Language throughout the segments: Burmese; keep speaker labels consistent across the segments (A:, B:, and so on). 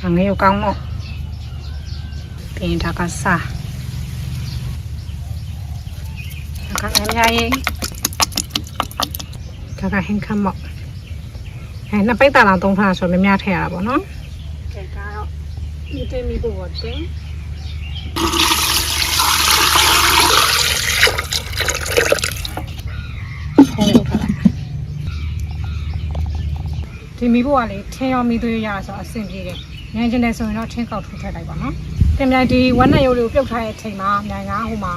A: ဒါငရုတ်ကောင်းတော့ပြီးရင်ဒါကစားဒါကအများကြီးဒါကဟင်ခမော့အဲနှစ်ပိတ်တာလောက်သုံးထားဆိုမြများထည့်ရတာပေါ့နော်ကဲကတော့ဒီတင်မီဖို့ပေါ့တင်ဖုန်းလုပ်ထားလိုက်ဒီမီဖို့ကလေထင်းရောမီသွေးရဆိုအဆင်ပြေတယ် ညင်ကျင်တယ်ဆိုရင်တော့ထင်းကောက်ထုတ်ထည့်လိုက်ပါနော်တင်မြိုင်ဒီဝက်နဲ့ရုပ်လေးကိုပြုတ်ထားတဲ့အချိန်မှာမြိုင်ကဟိုမှာ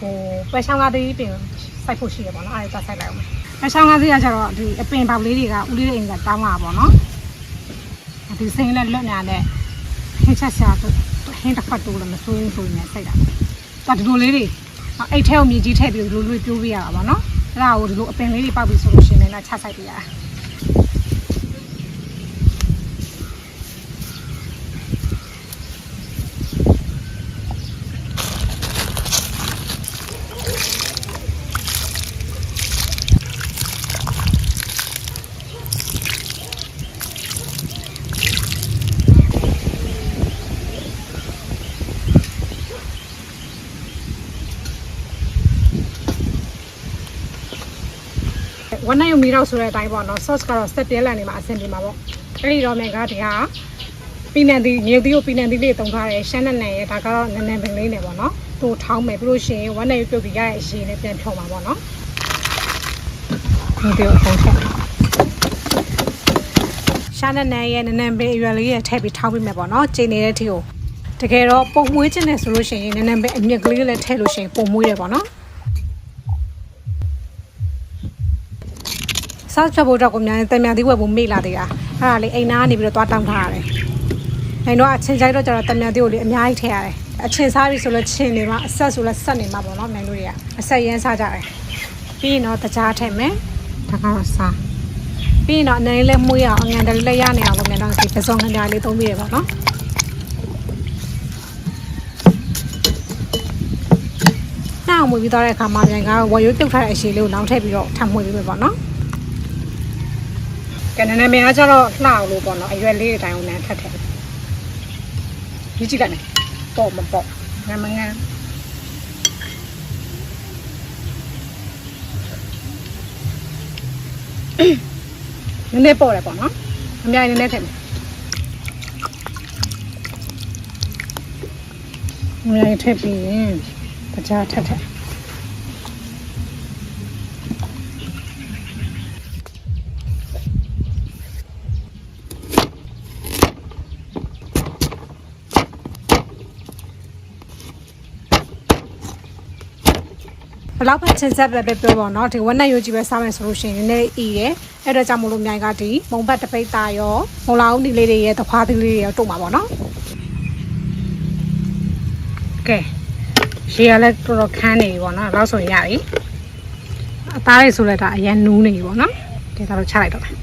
A: ဟိုပဲချောင်းကားသေးပင်စိုက်ဖို့ရှိတယ်ပေါ့နော်အဲ့ဒါစိုက်လိုက်အောင်မယ်ပဲချောင်းကားသေးကကျတော့ဒီအပင်ပေါက်လေးတွေကဦးလေးတွေအိမ်ကတောင်းလာပေါ့နော်ဒီစိမ်းလက်လွတ်ညာနဲ့ဟင်းချက်ရှာတော့ဟင်းတစ်ဖက်တိုးလို့မဆိုးဘူးဆိုရင်လည်းစိုက်တာဒါဒီလိုလေးတွေအိတ်ထဲကိုမြေကြီးထည့်ပြီးဒီလိုလိုပြိုးပေးရတာပေါ့နော်အဲ့ဒါကိုဒီလိုအပင်လေးတွေပေါက်ပြီးဆိုလို့ရှိရင်လည်းချဆိုင်ပေးရတာ ဝမ်းနိုင်ယုံမီတော့ဆိုတဲ့အတိုင်းပေါ့နော် sauce ကတော့ step ပြဲလန်နေမှာအဆင်ပြေမှာပေါ့အဲ့ဒီတော့မယ်ကဒီဟာပီနန်တီမြေသီးကိုပီနန်တီလေးတုံထားတယ်ရှမ်းနဲ့နန်ရဲ့ဒါကတော့နန်နန်ပင်လေးနဲ့ပေါ့နော်သူ့ထောင်းမယ်ပြီးလို့ရှိရင်ဝမ်းနိုင်ယုံပြုတ်ပြီးရရဲ့အရင်နဲ့ပြန်ဖြောမှာပေါ့နော်ဒီဒီကိုဖုန်းချက်ရှမ်းနဲ့နန်ရဲ့နန်နန်ပင်အရွယ်လေးရဲ့ထည့်ပြီးထောင်းပေးမယ်ပေါ့နော်ချိန်နေတဲ့ထီကိုတကယ်တော့ပုံမွေးခြင်းနဲ့ဆိုလို့ရှိရင်နန်နန်ပင်အမြက်ကလေးလည်းထည့်လို့ရှိရင်ပုံမွေးတယ်ပေါ့နော် စောက်ချက်ဖို့တော့ကိုများတံမြန်သေးဝက်ဖို့မေ့လာသေးတာအဲ့ဒါလေးအိမ်သားကနေပြီးတော့သွားတောင်းထားရတယ်။အိမ်တော့အချင်းချိုက်တော့ကျတော့တံမြန်သေးကိုလေအများကြီးထည့်ရတယ်။အချင်းစားပြီဆိုလို့ချင်းနေမှာအဆက်ဆိုလဲဆက်နေမှာပေါ့နော်နိုင်လို့တွေကအဆက်ရမ်းစားကြတယ်။ပြီးရင်တော့တကြားထည့်မယ်။ဒါကတော့စား။ပြီးရင်တော့အနေနဲ့မှုရအောင်အငန်တလေးလေးရနေအောင်လုပ်မယ်တော့ဒီပစုံငန်းလေးသုံးပြီးရပါတော့။နောက်မှပြီးတော့တဲ့အခါမှာပြန်ကဝယ်ရွေးပြုတ်ထားတဲ့အရှိလေးကိုလောင်းထည့်ပြီးတော့ထပ်မှွေပြီးပဲပေါ့နော်။ ကဲနည်းနည်းများကျတော့လှအောင်လို့ပေါ့နော်အရွယ်လေးတွေတိုင်းအောင်နန်းထက်ထက်ကြီးကြည့်လိုက်မယ်ပေါ့မပေါ့ငမ်းမငမ်းနည်းနည်းပေါ့တယ်ပေါ့နော်အများကြီးနည်းနည်းထည့်မယ်အများကြီးထည့်ပြီးရင်တခြားထက်ထက် ဘယ်လောက်ပဲချင်းဆက်ပဲပဲပြောပါတော့ဒီဝက်နဲ့ရိုးကြီးပဲစားမယ်ဆိုလို့ရှိရင်နည်းနည်းအီတယ်အဲ့တော့ကြောင့်မလို့မြိုင်ကဒီမုံဘတ်တပိတ်သားရောမုံလာဦးဒီလေးတွေရဲ့သခွားသီးလေးတွေရောတုံမှာပေါ့နော်ကဲရေရလည်းတော်တော်ခန်းနေပြီပေါ့နော်အဲ့လောက်ဆိုရင်ရပြီအသားလေးဆိုလည်းဒါအရင်နူးနေပြီပေါ့နော်ဒီဒါတော့ချလိုက်တော့မယ်